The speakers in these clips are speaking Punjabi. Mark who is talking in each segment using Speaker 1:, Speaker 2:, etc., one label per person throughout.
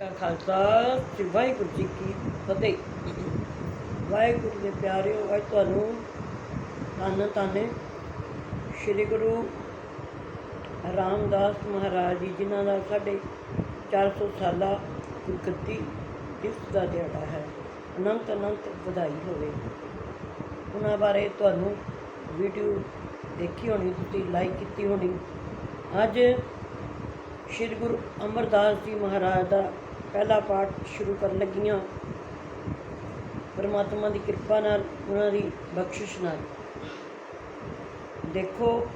Speaker 1: ਕਾ ਖਾਲਸਾ, ਸ੍ਰੀ ਵਾਹਿਗੁਰੂ ਜੀ ਕੀ ਫਤਿਹ। ਵਾਹਿਗੁਰੂ ਦੇ ਪਿਆਰਿਓ, ਅੱਜ ਤੁਹਾਨੂੰ ਧੰਨ ਧੰਨ ਸ੍ਰੀ ਗੁਰੂ ਰਾਮਦਾਸ ਮਹਾਰਾਜ ਜੀ, ਜਿਨ੍ਹਾਂ ਦਾ ਸਾਡੇ 400 ਸਾਲਾ ਗੁਰਗੱਦੀ ਦਿਵਸ ਦਾ ਦਿਹਾੜਾ ਹੈ। ਅਨੰਤ ਅਨੰਤ ਵਧਾਈ ਹੋਵੇ। ਉਹਨਾਂ ਬਾਰੇ ਤੁਹਾਨੂੰ ਵੀਡੀਓ ਦੇਖੀ ਹੋਣੀ, ਤੁਸੀਂ ਲਾਈਕ ਕੀਤੀ ਹੋਣੀ। ਅੱਜ ਸ਼੍ਰੀ ਗੁਰੂ ਅਮਰਦਾਸ ਜੀ ਮਹਾਰਾਜ ਦਾ ਪਹਿਲਾ ਪਾਠ ਸ਼ੁਰੂ ਕਰਨ ਲੱਗੀਆਂ। ਪਰਮਾਤਮਾ ਦੀ ਕਿਰਪਾ ਨਾਲ ਉਹਨਾਂ ਦੀ ਬਖਸ਼ਿਸ਼ ਨਾਲ। ਦੇਖੋ,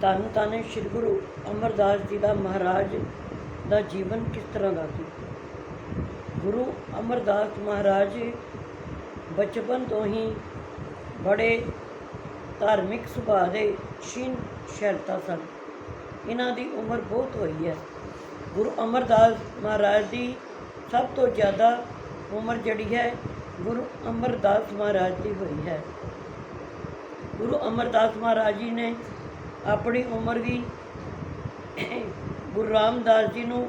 Speaker 1: ਧੰਨ ਧੰਨ ਸ਼੍ਰੀ ਗੁਰੂ ਅਮਰਦਾਸ ਜੀ ਦਾ ਮਹਾਰਾਜ ਦਾ ਜੀਵਨ ਕਿਸ ਤਰ੍ਹਾਂ ਦਾ ਸੀ? ਗੁਰੂ ਅਮਰਦਾਸ ਮਹਾਰਾਜ ਬਚਪਨ ਤੋਂ ਹੀ ਬੜੇ ਧਾਰਮਿਕ ਸੁਭਾਅ ਦੇ ਸ਼ੀਨ ਸ਼ੈਲਤਾ ਸਨ। ਇਹਨਾਂ ਦੀ ਉਮਰ ਬਹੁਤ ਹੋਈ ਹੈ। ਗੁਰੂ ਅਮਰਦਾਸ ਮਹਾਰਾਜ ਦੀ ਸਭ ਤੋਂ ਜ਼ਿਆਦਾ ਉਮਰ ਜਿਹੜੀ ਹੈ, ਗੁਰੂ ਅਮਰਦਾਸ ਮਹਾਰਾਜ ਦੀ ਹੋਈ ਹੈ। ਗੁਰੂ ਅਮਰਦਾਸ ਮਹਾਰਾਜ ਜੀ ਨੇ ਆਪਣੀ ਉਮਰ ਵੀ ਗੁਰੂ ਰਾਮਦਾਸ ਜੀ ਨੂੰ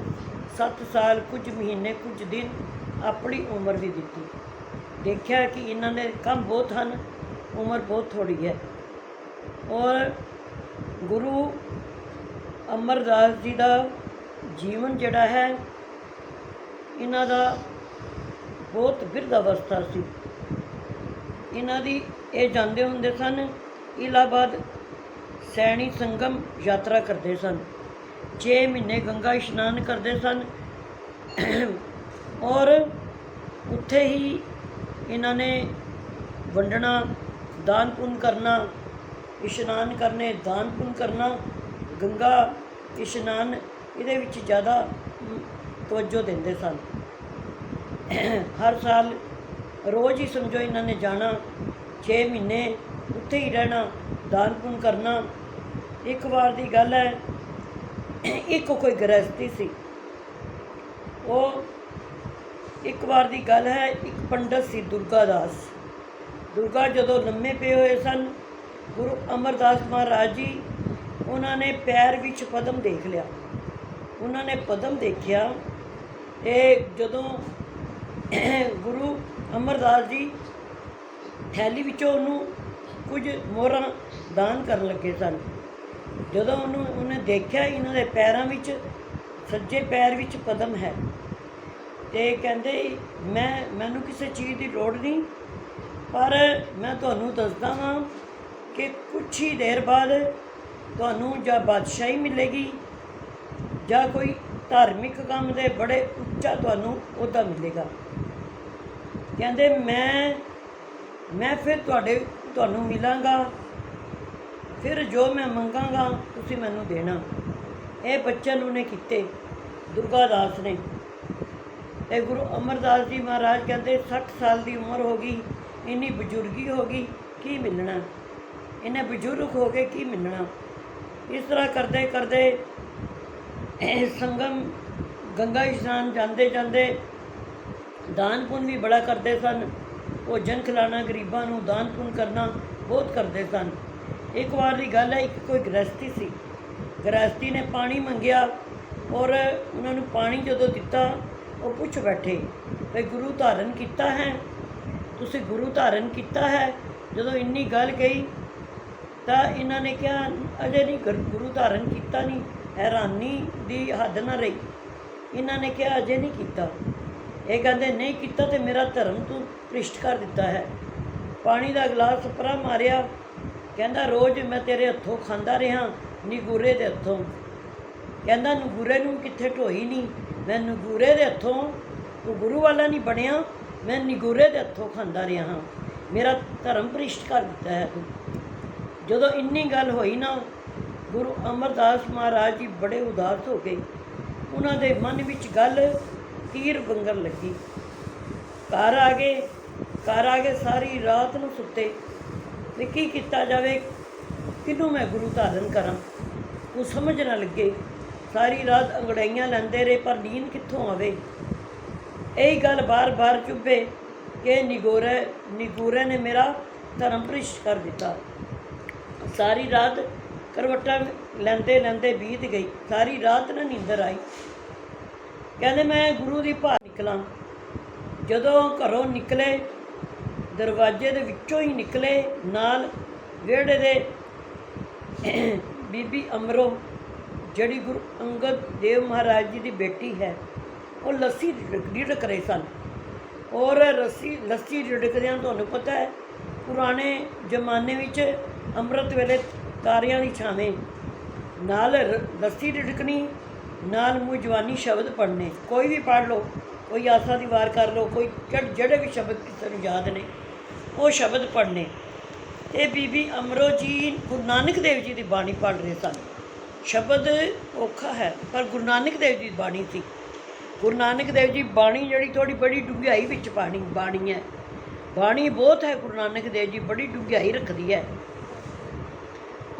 Speaker 1: 7 ਸਾਲ ਕੁਝ ਮਹੀਨੇ, ਕੁਝ ਦਿਨ ਆਪਣੀ ਉਮਰ ਵੀ ਦਿੱਤੀ। ਦੇਖਿਆ ਕਿ ਇਹਨਾਂ ਨੇ ਕੰਮ ਬਹੁਤ ਹਨ, ਉਮਰ ਬਹੁਤ ਥੋੜੀ ਹੈ। ਔਰ ਗੁਰੂ ਅਮਰਦਾਸ ਜੀ ਦਾ ਜੀਵਨ ਜਿਹੜਾ ਹੈ, ਇਹਨਾਂ ਦਾ ਬਹੁਤ ਬਿਰਧ ਅਵਸਥਾ ਸੀ। ਇਹਨਾਂ ਦੀ ਇਹ ਜਾਂਦੇ ਹੁੰਦੇ ਸਨ, ਇਲਾਹਾਬਾਦ ਸੈਣੀ ਸੰਗਮ ਯਾਤਰਾ ਕਰਦੇ ਸਨ। 6 ਮਹੀਨੇ ਗੰਗਾ ਇਸ਼ਨਾਨ ਕਰਦੇ ਸਨ। ਔਰ ਉੱਥੇ ਹੀ ਇਹਨਾਂ ਨੇ ਵੰਡਣਾ ਦਾਨ ਪੁੰਨ ਕਰਨਾ, ਇਸ਼ਨਾਨ ਕਰਨੇ ਦਾਨ ਪੁੰਨ ਕਰਨਾ ਗੰਗਾ, ਇਸ਼ਨਾਨ ਇਹਦੇ ਵਿੱਚ ਜ਼ਿਆਦਾ ਤਵੱਜੋ ਦਿੰਦੇ ਸਨ। ਹਰ ਸਾਲ ਰੋਜ਼ ਹੀ ਸਮਝੋ ਇਹਨਾਂ ਨੇ ਜਾਣਾ 6 ਮਹੀਨੇ ਉੱਥੇ ਹੀ ਰਹਿਣਾ, ਦਾਨ ਪੁੰਨ ਕਰਨਾ। ਇੱਕ ਵਾਰ ਦੀ ਗੱਲ ਹੈ, ਇੱਕ ਕੋਈ ਗ੍ਰਸਤੀ ਸੀ। ਉਹ ਇੱਕ ਵਾਰ ਦੀ ਗੱਲ ਹੈ, ਇੱਕ ਪੰਡਤ ਸੀ ਦੁਰਗਾ ਦਾਸ। ਦੁਰਗਾ ਜਦੋਂ ਲੰਮੇ ਪਏ ਹੋਏ ਸਨ, ਗੁਰੂ ਅਮਰਦਾਸ ਮਹਾਰਾਜ ਜੀ ਉਹਨਾਂ ਨੇ ਪੈਰ ਵਿੱਚ ਪਦਮ ਦੇਖ ਲਿਆ। ਉਹਨਾਂ ਨੇ ਪਦਮ ਦੇਖਿਆ। ਇਹ ਜਦੋਂ ਗੁਰੂ ਅਮਰਦਾਸ ਜੀ ਥੈਲੀ ਵਿੱਚੋਂ ਉਹਨੂੰ ਕੁਝ ਮੋਹਰਾਂ ਦਾਨ ਕਰਨ ਲੱਗੇ ਸਨ। ਜਦੋਂ ਉਹਨੂੰ ਉਹਨੇ ਦੇਖਿਆ, ਇਹਨਾਂ ਦੇ ਪੈਰਾਂ ਵਿੱਚ, ਸੱਜੇ ਪੈਰ ਵਿੱਚ ਪਦਮ ਹੈ। ਤੇ ਕਹਿੰਦੇ, ਮੈਂ, ਮੈਨੂੰ ਕਿਸੇ ਚੀਜ਼ ਦੀ ਲੋੜ ਨਹੀਂ, ਪਰ ਮੈਂ ਤੁਹਾਨੂੰ ਦੱਸਦਾ ਹਾਂ ਕਿ ਕੁਛ ਹੀ ਦੇਰ ਬਾਅਦ ਤੁਹਾਨੂੰ ਜਾਂ ਬਾਦਸ਼ਾਹੀ ਮਿਲੇਗੀ ਜਾਂ ਕੋਈ ਧਾਰਮਿਕ ਕੰਮ ਦੇ ਬੜੇ ਉੱਚਾ ਤੁਹਾਨੂੰ ਉਹਦਾ ਮਿਲੇਗਾ। ਕਹਿੰਦੇ, ਮੈਂ ਮੈਂ ਫਿਰ ਤੁਹਾਡੇ, ਤੁਹਾਨੂੰ ਮਿਲਾਂਗਾ। ਫਿਰ ਜੋ ਮੈਂ ਮੰਗਾਂਗਾ, ਤੁਸੀਂ ਮੈਨੂੰ ਦੇਣਾ। ਇਹ ਬਚਨ ਉਹਨੇ ਕੀਤੇ, ਦੁਰਗਾ ਦਾਸ ਨੇ। ਇਹ ਗੁਰੂ ਅਮਰਦਾਸ ਜੀ ਮਹਾਰਾਜ ਕਹਿੰਦੇ 60 ਸਾਲ ਦੀ ਉਮਰ ਹੋ ਗਈ, ਇੰਨੀ ਬਜ਼ੁਰਗੀ ਹੋ ਗਈ, ਕੀ ਮਿਲਣਾ? ਇਹਨੇ ਬਜ਼ੁਰਗ ਹੋ ਕੇ ਕੀ ਮਿਲਣਾ? ਇਸ ਤਰ੍ਹਾਂ ਕਰਦੇ ਕਰਦੇ ਸੰਗਮ ਗੰਗਾ ਇਸ਼ਨਾਨ ਜਾਂਦੇ ਜਾਂਦੇ ਦਾਨ ਪੁੰਨ ਵੀ ਬੜਾ ਕਰਦੇ ਸਨ। ਭੋਜਨ ਖਿਲਾਣਾ ਗਰੀਬਾਂ ਨੂੰ ਦਾਨ ਪੁੰਨ ਕਰਨਾ ਬਹੁਤ ਕਰਦੇ ਸਨ। ਇੱਕ ਵਾਰ ਦੀ ਗੱਲ ਹੈ, ਇੱਕ ਕੋਈ ਗ੍ਰਸਤੀ ਸੀ। ਗ੍ਰਸਤੀ ਨੇ ਪਾਣੀ ਮੰਗਿਆ ਔਰ ਉਹਨਾਂ ਨੂੰ ਪਾਣੀ ਜਦੋਂ ਦਿੱਤਾ, ਉਹ ਪੁੱਛ ਬੈਠੇ ਵੀ ਗੁਰੂ ਧਾਰਨ ਕੀਤਾ ਹੈ? ਤੁਸੀਂ ਗੁਰੂ ਧਾਰਨ ਕੀਤਾ ਹੈ? ਜਦੋਂ ਇੰਨੀ ਗੱਲ ਕਹੀ ਤਾਂ ਇਹਨਾਂ ਨੇ ਕਿਹਾ, ਅਜੇ ਨਹੀਂ ਗੁਰ- ਗੁਰੂ ਧਾਰਨ ਕੀਤਾ ਨਹੀਂ ਹੈਰਾਨੀ ਦੀ ਹੱਦ ਨਾ ਰਹੀ। ਇਹਨਾਂ ਨੇ ਕਿਹਾ, ਅਜੇ ਨਹੀਂ ਕੀਤਾ। ਇਹ ਕਹਿੰਦੇ, ਨਹੀਂ ਕੀਤਾ ਤੇ ਮੇਰਾ ਧਰਮ ਤੂੰ ਭ੍ਰਿਸ਼ਟ ਕਰ ਦਿੱਤਾ ਹੈ। ਪਾਣੀ ਦਾ ਗਲਾਸ ਪਰਾ ਮਾਰਿਆ। ਕਹਿੰਦਾ, ਰੋਜ਼ ਮੈਂ ਤੇਰੇ ਹੱਥੋਂ ਖਾਂਦਾ ਰਿਹਾ, ਨਿਗੂਰੇ ਦੇ ਹੱਥੋਂ। ਕਹਿੰਦਾ, ਨਗੂਰੇ ਨੂੰ ਕਿੱਥੇ ਢੋਈ ਨਹੀਂ ਮੈਂ ਨਗੂਰੇ ਦੇ ਹੱਥੋਂ, ਤੂੰ ਗੁਰੂ ਵਾਲਾ ਨਹੀਂ ਬਣਿਆ, ਮੈਂ ਨਿਗੂਰੇ ਦੇ ਹੱਥੋਂ ਖਾਂਦਾ ਰਿਹਾ ਹਾਂ। ਮੇਰਾ ਧਰਮ ਭ੍ਰਿਸ਼ਟ ਕਰ ਦਿੱਤਾ ਹੈ ਤੂੰ। ਜਦੋਂ ਇੰਨੀ ਗੱਲ ਹੋਈ ਨਾ, ਗੁਰੂ ਅਮਰਦਾਸ ਮਹਾਰਾਜ ਜੀ ਬੜੇ ਉਦਾਸ ਹੋ ਗਏ। ਉਹਨਾਂ ਦੇ ਮਨ ਵਿੱਚ ਗੱਲ ਤੀਰ ਵੰਗਰ ਲੱਗੀ। ਘਰ ਆ ਗਏ, ਘਰ ਆ ਕੇ ਸਾਰੀ ਰਾਤ ਨੂੰ ਸੁੱਤੇ। ਵੀ ਕੀ ਕੀਤਾ ਜਾਵੇ, ਕਿਹਨੂੰ ਮੈਂ ਗੁਰੂ ਧਾਰਨ ਕਰਾਂ? ਉਹ ਸਮਝ ਨਾ ਲੱਗੇ। ਸਾਰੀ ਰਾਤ ਅੰਗੜਾਈਆਂ ਲੈਂਦੇ ਰਹੇ, ਪਰ ਨੀਂਦ ਕਿੱਥੋਂ ਆਵੇ? ਇਹੀ ਗੱਲ ਬਾਰ-ਬਾਰ ਚੁੱਭੇ ਕਿ ਨਿਗੋਰੇ ਨਿਗੂਰੇ ਨੇ ਮੇਰਾ ਧਰਮ ਭ੍ਰਿਸ਼ਟ ਕਰ ਦਿੱਤਾ। ਸਾਰੀ ਰਾਤ ਕਰਵਟਾਂ ਲੈਂਦੇ ਲੈਂਦੇ ਬੀਤ ਗਈ। ਸਾਰੀ ਰਾਤ ਨਾ ਨੀਂਦਰ ਆਈ। ਕਹਿੰਦੇ ਮੈਂ ਗੁਰੂ ਦੀ ਭਾਲ ਨਿਕਲਾਂ। ਜਦੋਂ ਘਰੋਂ ਨਿਕਲੇ, ਦਰਵਾਜ਼ੇ ਦੇ ਵਿੱਚੋਂ ਹੀ ਨਿਕਲੇ, ਨਾਲ ਵਿਹੜੇ ਦੇ ਬੀਬੀ ਅਮਰੋ, ਜਿਹੜੀ ਗੁਰੂ ਅੰਗਦ ਦੇਵ ਮਹਾਰਾਜ ਜੀ ਦੀ ਬੇਟੀ ਹੈ, ਉਹ ਲੱਸੀ ਰਿੜਕ- ਰਹੇ ਸਨ। ਔਰ ਰੱਸੀ ਲੱਸੀ ਰਿੜਕਦਿਆਂ ਤੁਹਾਨੂੰ ਪਤਾ ਹੈ, ਪੁਰਾਣੇ ਜ਼ਮਾਨੇ ਵਿੱਚ ਅੰਮ੍ਰਿਤ ਵੇਲੇ ਤਾਰਿਆਂ ਦੀ ਛਾਵੇਂ। ਨਾਲ ਰ- ਲੱਸੀ ਰਿੜਕਣੀ ਨਾਲ ਮੂੰਹ ਜਵਾਨੀ ਸ਼ਬਦ ਪੜ੍ਹਨੇ। ਕੋਈ ਵੀ ਪੜ੍ਹ ਲਓ, ਕੋਈ ਆਸਾ ਦੀ ਵਾਰ ਕਰ ਲਓ, ਕੋਈ ਜਿਹੜੇ- ਵੀ ਸ਼ਬਦ ਕਿਸੇ ਨੂੰ ਯਾਦ ਨੇ, ਉਹ ਸ਼ਬਦ ਪੜ੍ਹਨੇ। ਤੇ ਬੀਬੀ ਅਮਰੋ ਜੀ ਗੁਰੂ ਨਾਨਕ ਦੇਵ ਜੀ ਦੀ ਬਾਣੀ ਪੜ੍ਹ ਰਹੇ ਸਨ। ਸ਼ਬਦ ਔਖਾ ਹੈ, ਪਰ ਗੁਰੂ ਨਾਨਕ ਦੇਵ ਜੀ ਦੀ ਬਾਣੀ ਸੀ। ਗੁਰੂ ਨਾਨਕ ਦੇਵ ਜੀ ਬਾਣੀ ਜਿਹੜੀ ਥੋੜੀ ਬੜੀ ਡੂੰਘਾਈ ਵਿੱਚ ਪਾਣੀ ਬਾਣੀ ਹੈ। ਬਾਣੀ ਬਹੁਤ ਹੈ, ਗੁਰੂ ਨਾਨਕ ਦੇਵ ਜੀ ਬੜੀ ਡੂੰਘਾਈ ਰੱਖਦੀ ਹੈ।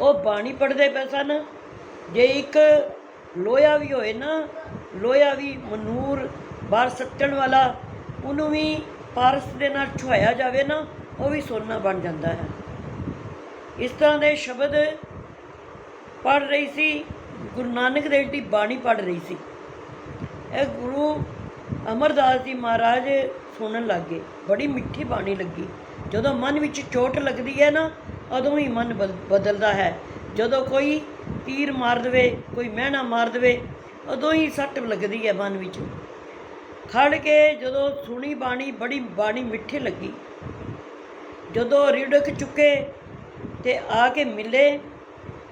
Speaker 1: ਉਹ ਬਾਣੀ ਪੜ੍ਹਦੇ ਪਏ ਸਨ। ਜੇ ਇੱਕ ਲੋਹਾ ਵੀ ਹੋਏ ਨਾ, ਲੋਹਾ ਵੀ ਮਨੂਰ, ਬਾਹਰ ਸੱਟਣ ਵਾਲਾ, ਉਹਨੂੰ ਵੀ ਪਾਰਸ ਦੇ ਨਾਲ ਛੁਆਇਆ ਜਾਵੇ ਨਾ, ਉਹ ਵੀ ਸੋਨਾ ਬਣ ਜਾਂਦਾ ਹੈ। ਇਸ ਤਰ੍ਹਾਂ ਦੇ ਸ਼ਬਦ ਪੜ੍ਹ ਰਹੀ ਸੀ, ਗੁਰੂ ਨਾਨਕ ਦੇਵ ਦੀ ਬਾਣੀ ਪੜ੍ਹ ਰਹੀ ਸੀ। ਇਹ ਗੁਰੂ ਅਮਰਦਾਸ ਜੀ ਮਹਾਰਾਜ ਸੁਣਨ ਲੱਗੇ ਬੜੀ ਮਿੱਠੀ ਬਾਣੀ ਲੱਗੀ। ਜਦੋਂ ਮਨ ਵਿੱਚ ਚੋਟ ਲੱਗਦੀ ਹੈ ਨਾ ਉਦੋਂ ਹੀ ਮਨ ਬਦ- ਬਦਲਦਾ ਹੈ। ਜਦੋਂ ਕੋਈ ਤੀਰ ਮਾਰ ਦੇਵੇ, ਕੋਈ ਮਹਿਣਾ ਮਾਰ ਦੇਵੇ, ਉਦੋਂ ਹੀ ਸੱਟ ਲੱਗਦੀ ਹੈ ਮਨ ਵਿੱਚ। ਖੜ ਕੇ ਜਦੋਂ ਸੁਣੀ ਬਾਣੀ, ਬੜੀ ਬਾਣੀ ਮਿੱਠੀ ਲੱਗੀ। ਜਦੋਂ ਰਿੜਕ ਚੁੱਕੇ ਤੇ ਆ ਕੇ ਮਿਲੇ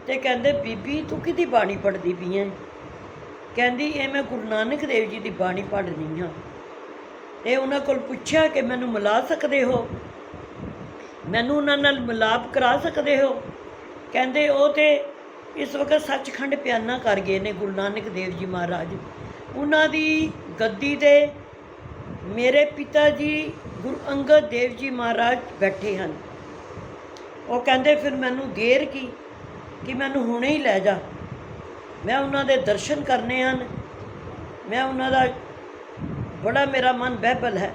Speaker 1: ਤੇ ਕਹਿੰਦੇ, ਬੀਬੀ, ਤੂੰ ਕਿਹਦੀ ਬਾਣੀ ਪੜ੍ਹਦੀ ਪਈ ਹੈ? ਕਹਿੰਦੀ, ਇਹ ਮੈਂ ਗੁਰੂ ਨਾਨਕ ਦੇਵ ਜੀ ਦੀ ਬਾਣੀ ਪੜ੍ਹਦੀ ਹਾਂ। ਤੇ ਉਹਨਾਂ ਕੋਲ ਪੁੱਛਿਆ ਕਿ ਮੈਨੂੰ ਮਿਲਾ ਸਕਦੇ ਹੋ? ਮੈਨੂੰ ਉਹਨਾਂ ਨਾਲ ਮਿਲਾਪ ਕਰਾ ਸਕਦੇ ਹੋ? ਕਹਿੰਦੇ ਉਹ ਤੇ ਇਸ ਵਕਤ ਸੱਚਖੰਡ ਪਿਆਨਾ ਕਰ ਗਏ ਨੇ ਗੁਰੂ ਨਾਨਕ ਦੇਵ ਜੀ ਮਹਾਰਾਜ। ਉਹਨਾਂ ਦੀ ਗੱਦੀ ਤੇ ਮੇਰੇ ਪਿਤਾ ਜੀ ਗੁਰੂ ਅੰਗਦ ਦੇਵ ਜੀ ਮਹਾਰਾਜ ਬੈਠੇ ਹਨ। ਉਹ ਕਹਿੰਦੇ, ਫਿਰ ਮੈਨੂੰ ਦੇਰ ਕੀ? ਕਿ ਮੈਨੂੰ ਹੁਣੇ ਹੀ ਲੈ ਜਾ। ਮੈਂ ਉਹਨਾਂ ਦੇ ਦਰਸ਼ਨ ਕਰਨੇ ਹਨ। ਮੈਂ ਉਹਨਾਂ ਦਾ ਬੜਾ ਮੇਰਾ ਮਨ ਬਹਿਬਲ ਹੈ।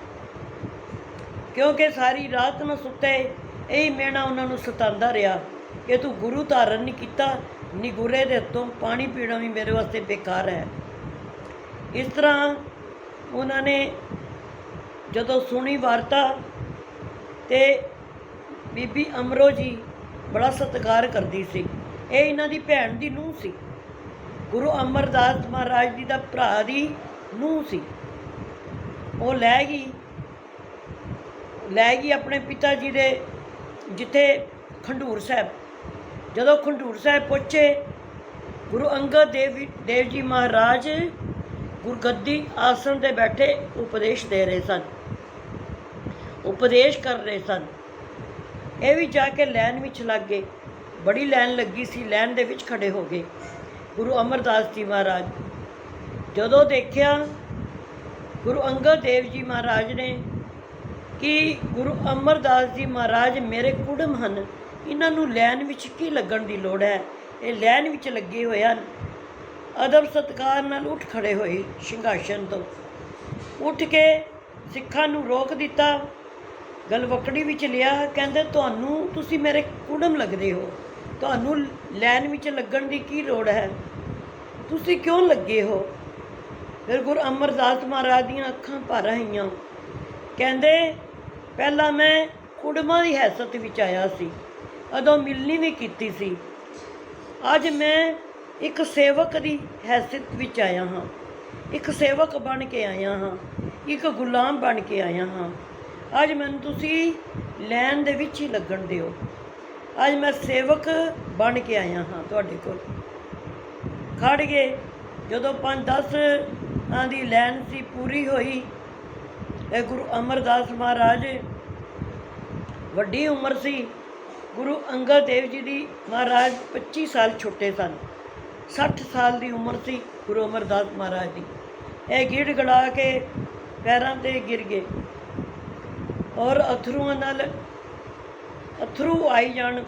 Speaker 1: ਕਿਉਂਕਿ ਸਾਰੀ ਰਾਤ ਨਾ ਸੁੱਤੇ, ਇਹੀ ਮੇਣਾ ਉਹਨਾਂ ਨੂੰ ਸਤਾਉਂਦਾ ਰਿਹਾ। ਕਿ ਤੂੰ ਗੁਰੂ ਧਾਰਨ ਨਹੀਂ ਕੀਤਾ ਨਿਗੁਰੇ ਦੇ ਹੱਥੋਂ ਪਾਣੀ ਪੀਣਾ ਵੀ ਮੇਰੇ ਵਾਸਤੇ ਬੇਕਾਰ ਹੈ। ਇਸ ਤਰ੍ਹਾਂ ਉਹਨਾਂ ਨੇ ਜਦੋਂ ਸੁਣੀ ਵਾਰਤਾ ਤੇ ਬੀਬੀ ਅਮਰੋ ਜੀ ਬੜਾ ਸਤਿਕਾਰ ਕਰਦੀ ਸੀ। ਇਹ ਇਹਨਾਂ ਦੀ ਭੈਣ ਦੀ ਨੂੰਹ ਸੀ। ਗੁਰੂ ਅਮਰਦਾਸ ਮਹਾਰਾਜ ਜੀ ਦਾ ਭਰਾ ਦੀ ਨੂੰਹ ਸੀ। ਉਹ ਲੈ ਗਈ ਲੈ ਗਈ ਆਪਣੇ ਪਿਤਾ ਜੀ ਦੇ ਜਿੱਥੇ ਖੰਡੂਰ ਸਾਹਿਬ। ਜਦੋਂ ਖੰਡੂਰ ਸਾਹਿਬ ਪਹੁੰਚੇ, ਗੁਰੂ ਅੰਗਦ ਦੇਵ ਦੇਵ ਜੀ ਮਹਾਰਾਜ ਗੁਰਗੱਦੀ ਆਸਣ ਤੇ ਬੈਠੇ ਉਪਦੇਸ਼ ਦੇ ਰਹੇ ਸਨ। ਉਪਦੇਸ਼ ਕਰ ਰਹੇ ਸਨ। ਇਹ ਵੀ ਜਾ ਕੇ ਲਾਈਨ ਵਿੱਚ ਲੱਗ ਗਏ। ਬੜੀ ਲਾਈਨ ਲੱਗੀ ਸੀ ਲਾਈਨ ਦੇ ਵਿੱਚ ਖੜੇ ਹੋ ਗਏ ਗੁਰੂ ਅਮਰਦਾਸ ਜੀ ਮਹਾਰਾਜ। ਜਦੋਂ ਦੇਖਿਆ, ਗੁਰੂ ਅੰਗਦ ਦੇਵ ਜੀ ਮਹਾਰਾਜ ਨੇ ਕਿ ਗੁਰੂ ਅਮਰਦਾਸ ਜੀ ਮਹਾਰਾਜ ਮੇਰੇ ਕੁੜਮ ਹਨ। ਇਹਨਾਂ ਨੂੰ ਲੈਣ ਵਿੱਚ ਕੀ ਲੱਗਣ ਦੀ ਲੋੜ ਹੈ? ਇਹ ਲੈਣ ਵਿੱਚ ਲੱਗੇ ਹੋਏ ਹਨ। ਅਦਬ ਸਤਕਾਰ ਨਾਲ ਉੱਠ ਖੜੇ ਹੋਏ ਸਿੰਘਾਸਨ ਤੋਂ। ਉੱਠ ਕੇ ਸਿੱਖਾਂ ਨੂੰ ਰੋਕ ਦਿੱਤਾ। ਗਲਵਕੜੀ ਵਿੱਚ ਲਿਆ, ਕਹਿੰਦੇ, ਤੁਹਾਨੂੰ ਤੁਸੀਂ ਮੇਰੇ ਕੁੜਮ ਲੱਗਦੇ ਹੋ। ਤੁਹਾਨੂੰ ਲੈਣ ਵਿੱਚ ਲੱਗਣ ਦੀ ਕੀ ਲੋੜ ਹੈ? ਤੁਸੀਂ ਕਿਉਂ ਲੱਗੇ ਹੋ? ਫਿਰ ਗੁਰੂ ਅਮਰਦਾਸ ਮਹਾਰਾਜ ਦੀਆਂ ਅੱਖਾਂ ਭਰ ਆਈਆਂ। ਕਹਿੰਦੇ ਪਹਿਲਾਂ ਮੈਂ ਕੁੜਮਾਂ ਦੀ ਹੈਸਤ ਵਿੱਚ ਆਇਆ ਸੀ। ਉਦੋਂ ਮਿਲਣੀ ਵੀ ਕੀਤੀ ਸੀ। ਅੱਜ ਮੈਂ ਇੱਕ ਸੇਵਕ ਦੀ ਹੈਸਿਅਤ ਵਿੱਚ ਆਇਆ ਹਾਂ। ਇੱਕ ਸੇਵਕ ਬਣ ਕੇ ਆਇਆ ਹਾਂ। ਇੱਕ ਗੁਲਾਮ ਬਣ ਕੇ ਆਇਆ ਹਾਂ। ਅੱਜ ਮੈਨੂੰ ਤੁਸੀਂ ਲੈਣ ਦੇ ਵਿੱਚ ਹੀ ਲੱਗਣ ਦਿਓ। ਅੱਜ ਮੈਂ ਸੇਵਕ ਬਣ ਕੇ ਆਇਆ ਹਾਂ ਤੁਹਾਡੇ ਕੋਲ। ਖੜ ਗਏ। ਜਦੋਂ 5-10 ਆਂ ਦੀ ਲੈਣ ਸੀ, ਪੂਰੀ ਹੋਈ ਇਹ ਗੁਰੂ ਅਮਰਦਾਸ ਮਹਾਰਾਜ ਵੱਡੀ ਉਮਰ ਸੀ। ਗੁਰੂ ਅੰਗਦ ਦੇਵ ਜੀ ਦੀ ਮਹਾਰਾਜ 25 ਸਾਲ ਛੋਟੇ ਸਨ। 60 ਸਾਲ ਦੀ ਉਮਰ ਸੀ ਗੁਰੂ ਅਮਰਦਾਸ ਮਹਾਰਾਜ ਦੀ। ਇਹ ਗਿੜ ਗੜਾ ਕੇ ਪੈਰਾਂ ਤੇ ਗਿਰ ਗਏ ਔਰ ਅਥਰੂਆਂ ਨਾਲ ਅਥਰੂ ਆਈ ਜਾਣ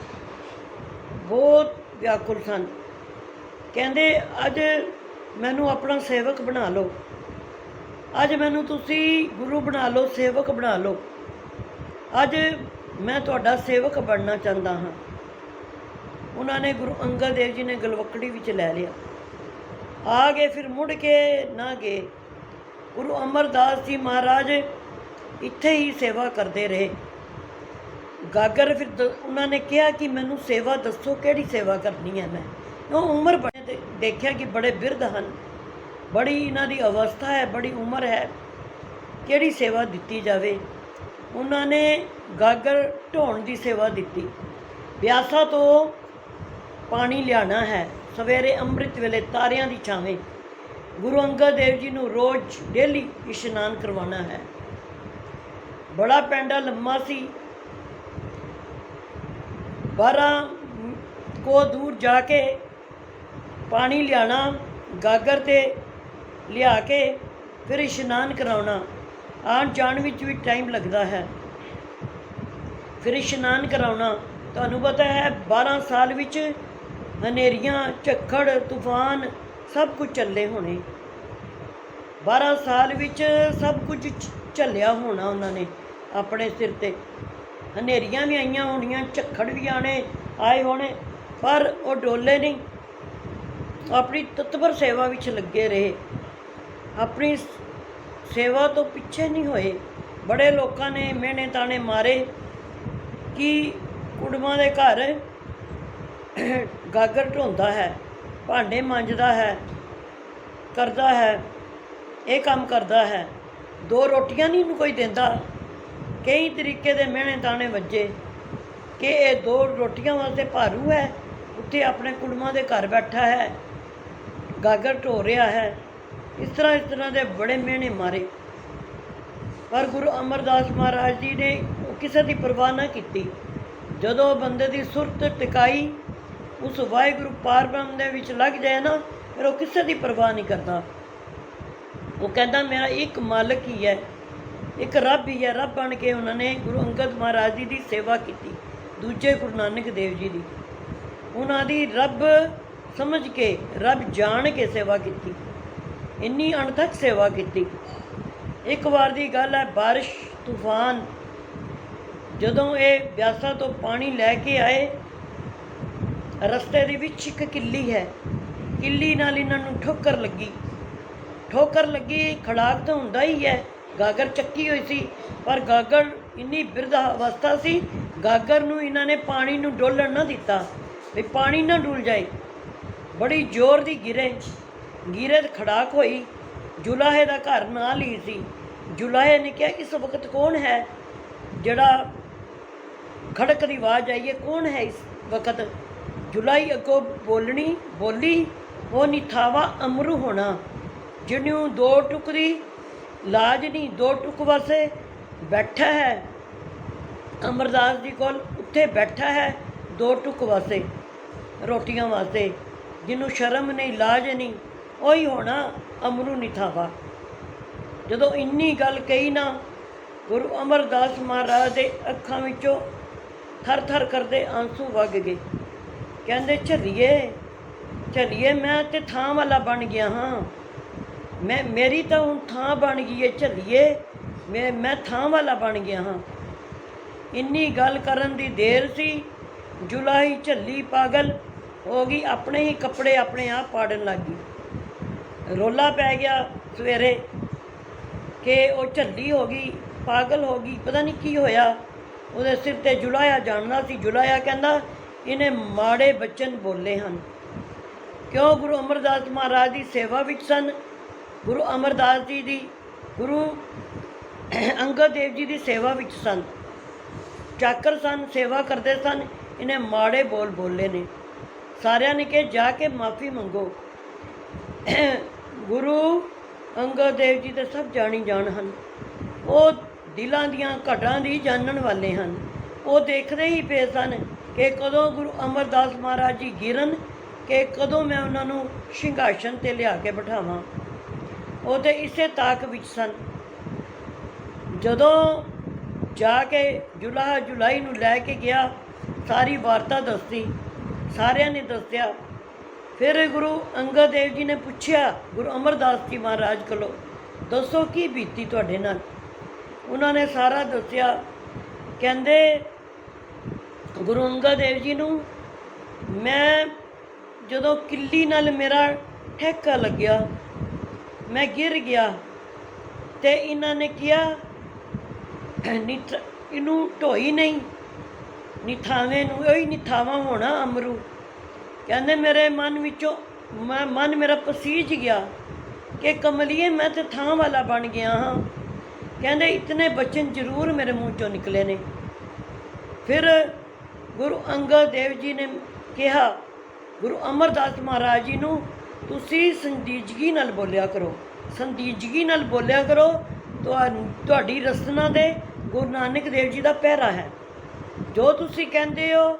Speaker 1: ਬਹੁਤ ਵਿਆਕੁਲ ਸਨ। ਕਹਿੰਦੇ, ਅੱਜ ਮੈਨੂੰ ਆਪਣਾ ਸੇਵਕ ਬਣਾ ਲਓ। ਅੱਜ ਮੈਨੂੰ ਤੁਸੀਂ ਗੁਰੂ ਬਣਾ ਲਓ, ਸੇਵਕ ਬਣਾ ਲਓ। ਅੱਜ ਮੈਂ ਤੁਹਾਡਾ ਸੇਵਕ ਬਣਨਾ ਚਾਹੁੰਦਾ ਹਾਂ। ਉਹਨਾਂ ਨੇ ਗੁਰੂ ਅੰਗਦ ਦੇਵ ਜੀ ਨੇ ਗਲਵਕੜੀ ਵਿੱਚ ਲੈ ਲਿਆ। ਆ ਗਏ ਫਿਰ ਮੁੜ ਕੇ ਨਾ ਗਏ। ਗੁਰੂ ਅਮਰਦਾਸ ਜੀ ਮਹਾਰਾਜ ਇੱਥੇ ਹੀ ਸੇਵਾ ਕਰਦੇ ਰਹੇ। ਗਾਗਰ ਫਿਰ ਦ- ਉਹਨਾਂ ਨੇ ਕਿਹਾ ਕਿ ਮੈਨੂੰ ਸੇਵਾ ਦੱਸੋ, ਕਿਹੜੀ ਸੇਵਾ ਕਰਨੀ ਹੈ ਮੈਂ? ਉਹ ਉਮਰ ਬੜੇ ਦੇਖਿਆ ਕਿ ਬੜੇ ਬਿਰਧ ਹਨ। ਬੜੀ ਇਹਨਾਂ ਦੀ ਅਵਸਥਾ ਹੈ, ਬੜੀ ਉਮਰ ਹੈ। ਕਿਹੜੀ ਸੇਵਾ ਦਿੱਤੀ ਜਾਵੇ? ਉਹਨਾਂ ਨੇ ਗਾਗਰ ਢੋਣ ਦੀ ਸੇਵਾ ਦਿੱਤੀ। ਬਿਆਸਾ ਤੋਂ ਪਾਣੀ ਲਿਆਣਾ ਹੈ। ਸਵੇਰੇ ਅੰਮ੍ਰਿਤ ਵੇਲੇ ਤਾਰਿਆਂ ਦੀ ਛਾਵੇਂ ਗੁਰੂ ਅੰਗਦ ਦੇਵ ਜੀ ਨੂੰ ਰੋਜ਼ ਡੇਲੀ ਇਸ਼ਨਾਨ ਕਰਵਾਉਣਾ ਹੈ। ਬੜਾ ਪੈਂਡਾ ਲੰਮਾ ਸੀ। 12 ਕੋ ਦੂਰ ਜਾ ਕੇ ਪਾਣੀ ਲਿਆਣਾ ਗਾਗਰ ਤੇ ਲਿਆ ਕੇ ਫਿਰ ਇਸ਼ਨਾਨ ਕਰਾਉਣਾ। ਆਉਣ ਜਾਣ ਵਿੱਚ ਵੀ ਟਾਈਮ ਲੱਗਦਾ ਹੈ। ਫਿਰ ਇਸ਼ਨਾਨ ਕਰਾਉਣਾ। ਤੁਹਾਨੂੰ ਪਤਾ ਹੈ 12 ਸਾਲ ਵਿੱਚ ਹਨੇਰੀਆਂ, ਝੱਖੜ, ਤੂਫਾਨ ਸਭ ਕੁਝ ਚੱਲੇ ਹੋਣੇ। 12 ਸਾਲ ਵਿੱਚ ਸਭ ਕੁਝ ਝ- ਝੱਲਿਆ ਹੋਣਾ ਉਹਨਾਂ ਨੇ ਆਪਣੇ ਸਿਰ ਤੇ। ਹਨੇਰੀਆਂ ਵੀ ਆਈਆਂ ਹੋਣੀਆਂ, ਝੱਖੜ ਵੀ ਆਣੇ ਆਏ ਹੋਣੇ, ਪਰ ਉਹ ਡੋਲੇ ਨਹੀਂ। ਆਪਣੀ ਤਤਪਰ ਸੇਵਾ ਵਿੱਚ ਲੱਗੇ ਰਹੇ। ਆਪਣੀ ਸੇਵਾ ਤੋਂ ਪਿੱਛੇ ਨਹੀਂ ਹੋਏ। ਬੜੇ ਲੋਕਾਂ ਨੇ ਮਿਹਣੇ ਤਾਣੇ ਮਾਰੇ ਕਿ ਕੁੜਮਾਂ ਦੇ ਘਰ ਗਾਗਰ ਢੋਂਦਾ ਹੈ, ਭਾਂਡੇ ਮਾਂਜਦਾ ਹੈ, ਕਰਦਾ ਹੈ, ਇਹ ਕੰਮ ਕਰਦਾ ਹੈ। ਦੋ ਰੋਟੀਆਂ ਨਹੀਂ ਨੂੰ ਕੋਈ ਦਿੰਦਾ। ਕਈ ਤਰੀਕੇ ਦੇ ਮਿਹਣੇ ਤਾਣੇ ਵੱਜੇ ਕਿ ਇਹ ਦੋ ਰੋਟੀਆਂ ਵਾਸਤੇ ਭਾਰੂ ਹੈ, ਉੱਥੇ ਆਪਣੇ ਕੁੜਮਾਂ ਦੇ ਘਰ ਬੈਠਾ ਹੈ, ਗਾਗਰ ਢੋ ਰਿਹਾ ਹੈ। ਇਸ ਤਰ੍ਹਾਂ ਇਸ ਤਰ੍ਹਾਂ ਦੇ ਬੜੇ ਮਿਹਣੇ ਮਾਰੇ। ਪਰ ਗੁਰੂ ਅਮਰਦਾਸ ਮਹਾਰਾਜ ਜੀ ਨੇ ਕਿਸੇ ਦੀ ਪਰਵਾਹ ਨਾ ਕੀਤੀ। ਜਦੋਂ ਬੰਦੇ ਦੀ ਸੁਰਤ ਟਿਕਾਈ, ਉਸ ਵਾਹਿਗੁਰੂ ਪਾਰਬ੍ਰਹਮ ਦੇ ਵਿੱਚ ਲੱਗ ਜਾਏ ਨਾ, ਫਿਰ ਉਹ ਕਿਸੇ ਦੀ ਪਰਵਾਹ ਨਹੀਂ ਕਰਦਾ। ਉਹ ਕਹਿੰਦਾ, ਮੇਰਾ ਇੱਕ ਮਾਲਕ ਹੀ ਹੈ, ਇੱਕ ਰੱਬ ਹੀ ਹੈ। ਰੱਬ ਬਣ ਕੇ ਉਹਨਾਂ ਨੇ ਗੁਰੂ ਅੰਗਦ ਮਹਾਰਾਜ ਜੀ ਦੀ ਸੇਵਾ ਕੀਤੀ, ਦੂਜੇ ਗੁਰੂ ਨਾਨਕ ਦੇਵ ਜੀ ਦੀ। ਉਹਨਾਂ ਦੀ ਰੱਬ ਸਮਝ ਕੇ, ਰੱਬ ਜਾਣ ਕੇ ਸੇਵਾ ਕੀਤੀ। ਇੰਨੀ ਅਣਥਕ ਸੇਵਾ ਕੀਤੀ। ਇੱਕ ਵਾਰ ਦੀ ਗੱਲ ਹੈ, ਬਾਰਿਸ਼, ਤੂਫਾਨ। ਜਦੋਂ ਇਹ ਬਿਆਸਾ ਤੋਂ ਪਾਣੀ ਲੈ ਕੇ ਆਏ, ਰਸਤੇ ਦੇ ਵਿੱਚ ਇੱਕ ਕਿੱਲੀ ਹੈ। ਕਿੱਲੀ ਨਾਲ ਇਹਨਾਂ ਨੂੰ ਠੋਕਰ ਲੱਗੀ। ਠੋਕਰ ਲੱਗੀ, ਖੜਾਕ ਤਾਂ ਹੁੰਦਾ ਹੀ ਹੈ। ਗਾਗਰ ਚੱਕੀ ਹੋਈ ਸੀ, ਪਰ ਗਾਗਰ ਇੰਨੀ ਬਿਰਧ ਅਵਸਥਾ ਸੀ, ਗਾਗਰ ਨੂੰ ਇਹਨਾਂ ਨੇ ਪਾਣੀ ਨੂੰ ਡੋਲਣ ਨਾ ਦਿੱਤਾ, ਵੀ ਪਾਣੀ ਨਾ ਡੁੱਲ ਜਾਏ। ਬੜੀ ਜ਼ੋਰ ਦੀ ਗਿਰੇ। ਗਿਰੇ ਖੜਾਕ ਹੋਈ, ਜੁਲਾਹੇ ਦਾ ਘਰ ਨਾਲ ਹੀ ਸੀ। ਜੁਲਾਹੇ ਨੇ ਕਿਹਾ ਇਸ ਵਕਤ ਕੌਣ ਹੈ? ਜਿਹੜਾ ਖੜਕ ਦੀ ਆਵਾਜ਼ ਆਈ ਹੈ, ਕੌਣ ਹੈ ਇਸ ਵਕਤ? ਜੁਲਾਈ ਅੱਗੋਂ ਬੋਲਣੀ, ਬੋਲੀ, ਉਹ ਨਿਥਾਵਾ ਅਮਰੂ ਹੋਣਾ, ਜਿਹਨੂੰ ਦੋ ਟੁਕ ਲਾਜ ਨਹੀਂ, ਦੋ ਟੁਕ ਵਾਸਤੇ ਬੈਠਾ ਹੈ। ਅਮਰਦਾਸ ਜੀ ਕੋਲ ਉੱਥੇ ਬੈਠਾ ਹੈ, ਦੋ ਟੁਕ ਵਾਸਤੇ, ਰੋਟੀਆਂ ਵਾਸਤੇ, ਜਿਹਨੂੰ ਸ਼ਰਮ ਨਹੀਂ, ਲਾਜ ਨਹੀਂ। ਉਹੀ ਹੋਣਾ ਅਮਰੂ ਨਿਥਾਵਾ ਜਦੋਂ ਇੰਨੀ ਗੱਲ ਕਹੀ ਨਾ, ਗੁਰੂ ਅਮਰਦਾਸ ਮਹਾਰਾਜ ਦੇ ਅੱਖਾਂ ਵਿੱਚੋਂ ਥਰ ਥਰ ਕਰਦੇ ਆਂਸੂ ਵਗ ਗਏ। ਕਹਿੰਦੇ, ਝੱਲੀਏ ਝੱਲੀਏ, ਮੈਂ ਤੇ ਥਾਂ ਵਾਲਾ ਬਣ ਗਿਆ ਹਾਂ। ਮੈਂ, ਮੇਰੀ ਤਾਂ ਹੁਣ ਥਾਂ ਬਣ ਗਈ ਏ, ਝੱਲੀਏ, ਮੈਂ ਮੈਂ ਥਾਂ ਵਾਲਾ ਬਣ ਗਿਆ ਹਾਂ। ਇੰਨੀ ਗੱਲ ਕਰਨ ਦੀ ਦੇਰ ਸੀ ਜੁਲਾਈ ਝੱਲੀ ਪਾਗਲ ਹੋ ਗਈ, ਆਪਣੇ ਹੀ ਕੱਪੜੇ ਆਪਣੇ ਆਪ ਪਾੜਨ ਲੱਗ ਗਈ। ਰੋਲਾ ਪੈ ਗਿਆ ਸਵੇਰੇ ਕਿ ਉਹ ਝੱਲੀ ਹੋ ਗਈ, ਪਾਗਲ ਹੋ ਗਈ, ਪਤਾ ਨਹੀਂ ਕੀ ਹੋਇਆ। ਉਹਦੇ ਸਿਰ ਤੇ ਜੁਲਾਇਆ ਜਾਣਦਾ ਸੀ, ਜੁਲਾਇਆ ਕਹਿੰਦਾ, ਇਹਨੇ ਮਾੜੇ ਬਚਨ ਬੋਲੇ ਹਨ। ਕਿਉਂ ਗੁਰੂ ਅਮਰਦਾਸ ਮਹਾਰਾਜ ਦੀ ਸੇਵਾ ਵਿੱਚ ਸਨ? ਗੁਰੂ ਅਮਰਦਾਸ ਜੀ ਦੀ, ਗੁਰੂ ਅੰਗਦ ਦੇਵ ਜੀ ਦੀ ਸੇਵਾ ਵਿੱਚ ਸਨ। ਚਾਕਰ ਸਨ, ਸੇਵਾ ਕਰਦੇ ਸਨ, ਇਹਨੇ ਮਾੜੇ ਬੋਲ ਬੋਲੇ ਨੇ। ਸਾਰਿਆਂ ਨੇ ਕਿ ਜਾ ਕੇ ਮਾਫੀ ਮੰਗੋ। ਗੁਰੂ ਅੰਗਦ ਦੇਵ ਜੀ ਤੇ ਸਭ ਜਾਣੀ ਜਾਣ ਹਨ। ਉਹ ਦਿਲਾਂ ਦੀਆਂ ਘਟਾਂ ਦੀ ਜਾਣਨ ਵਾਲੇ ਹਨ। ਉਹ ਦੇਖਦੇ ਹੀ ਪਏ ਸਨ ਕਿ ਕਦੋਂ ਗੁਰੂ ਅਮਰਦਾਸ ਮਹਾਰਾਜ ਜੀ ਗਿਰਨ ਕਿ ਕਦੋਂ ਮੈਂ ਉਹਨਾਂ ਨੂੰ ਸਿੰਘਾਸਨ ਤੇ ਲਿਆ ਕੇ ਬਿਠਾਵਾਂ। ਉਹ ਤੇ ਇਸੇ ਤਾਕ ਵਿੱਚ ਸਨ। ਜਦੋਂ ਜਾ ਕੇ ਜੁਲਾਹ ਜੁਲਾਈ ਨੂੰ ਲੈ ਕੇ ਗਿਆ, ਸਾਰੀ ਵਾਰਤਾ ਦੱਸੀ, ਸਾਰਿਆਂ ਨੇ ਦੱਸਿਆ ਫਿਰ ਗੁਰੂ ਅੰਗਦ ਦੇਵ ਜੀ ਨੇ ਪੁੱਛਿਆ, ਗੁਰੂ ਅਮਰਦਾਸ ਜੀ ਮਹਾਰਾਜ ਕੋਲੋਂ ਦੱਸੋ ਕੀ ਬੀਤੀ ਤੁਹਾਡੇ ਨਾਲ? ਉਹਨਾਂ ਨੇ ਸਾਰਾ ਦੱਸਿਆ। ਕਹਿੰਦੇ, ਗੁਰੂ ਅੰਗਦ ਦੇਵ ਜੀ ਨੂੰ ਮੈਂ ਜਦੋਂ ਕਿੱਲੀ ਨਾਲ ਮੇਰਾ ਠੇਕਾ ਲੱਗਿਆ, ਮੈਂ ਗਿਰ ਗਿਆ ਤੇ ਇਹਨਾਂ ਨੇ ਕਿਹਾ ਨਿਥ ਇਹਨੂੰ ਢੋਈ ਨਹੀਂ, ਨਿਥਾਵੇਂ ਨੂੰ ਉਹੀ ਨਿਥਾਵਾਂ ਹੋਣਾ ਅਮਰੂ। ਕਹਿੰਦੇ ਮੇਰੇ ਮਨ ਵਿੱਚੋਂ, ਮੈਂ ਮਨ ਮੇਰਾ ਪਸੀਜ ਗਿਆ ਕਿ ਕਮਲੀਏ ਮੈਂ ਤੇ ਥਾਂ ਵਾਲਾ ਬਣ ਗਿਆ ਹਾਂ। ਕਹਿੰਦੇ ਇਤਨੇ ਬਚਨ ਜ਼ਰੂਰ ਮੇਰੇ ਮੂੰਹ ਚੋਂ ਨਿਕਲੇ ਨੇ। ਫਿਰ ਗੁਰੂ ਅੰਗਦ ਦੇਵ ਜੀ ਨੇ ਕਿਹਾ, ਗੁਰੂ ਅਮਰਦਾਸ ਮਹਾਰਾਜ ਜੀ ਨੂੰ ਤੁਸੀਂ ਸੰਦੀਜਗੀ ਨਾਲ ਬੋਲਿਆ ਕਰੋ। ਸੰਦੀਜਗੀ ਨਾਲ ਬੋਲਿਆ ਕਰੋ, ਤੁਹਾਨੂੰ, ਤੁਹਾਡੀ ਰਸਨਾ ਦੇ ਗੁਰੂ ਨਾਨਕ ਦੇਵ ਜੀ ਦਾ ਪਹਿਰਾ ਹੈ। ਜੋ ਤੁਸੀਂ ਕਹਿੰਦੇ ਹੋ